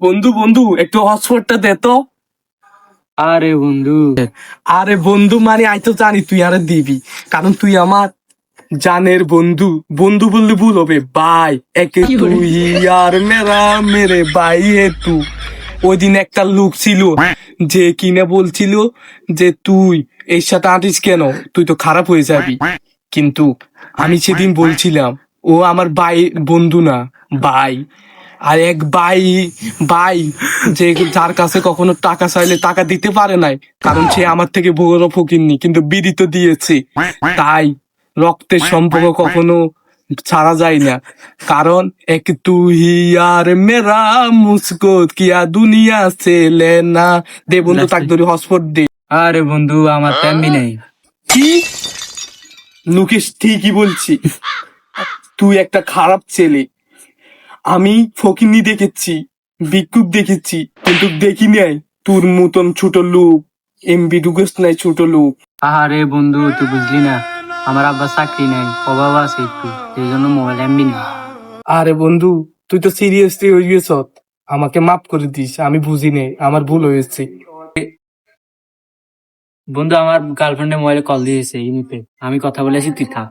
বন্ধু বন্ধু একটু হটস্পটটা দে তো। আরে বন্ধু। আরে বন্ধু মানে আই তো জানি তুই আরে দিবি কারণ তুই আমার জানের বন্ধু। বন্ধু বললে ভুল হবে ভাই একে তুই আর মেরা মেরে ভাই হে তু। ওই দিন একটা লোক ছিল যে কিনা বলছিল যে তুই এর সাথে আটিস কেন? তুই তো খারাপ হয়ে যাবি। কিন্তু আমি সেদিন বলছিলাম ও আমার ভাই বন্ধু না ভাই আর এক ভাই ভাই যে যার কাছে কখনো টাকা চাইলে টাকা দিতে পারে নাই কারণ সে আমার থেকে বড় ফকিরনি কিন্তু বিড়ি তো দিয়েছে। তাই রক্তের সম্পর্ক কখনো ছাড়া যায় না। কারণ এক তুই আর মেরা মুসকো কিয়া দুনিয়া ছেলে না। দে বন্ধু তাক ধরে হসপট দে। আরে বন্ধু আমার তেমনি নেই। কি? লুকেশ ঠিকই বলছি। তুই একটা খারাপ ছেলে। আমি ফকিনি দেখেছি ভিক্ষুক দেখেছি কিন্তু দেখি নাই তোর মতন ছোট লোক এমবি ঢুকেস নাই ছোট লোক। আরে বন্ধু তুই বুঝলি না আমার আব্বা চাকরি নাই অভাব আছে একটু সেই জন্য মোবাইল এমবি নেই। আরে বন্ধু তুই তো সিরিয়াসলি হয়ে গেছ আমাকে মাফ করে দিস আমি বুঝি নাই আমার ভুল হয়েছে। বন্ধু আমার গার্লফ্রেন্ডের মোবাইলে কল দিয়েছে ইনিপে আমি কথা বলেছি তুই থাক।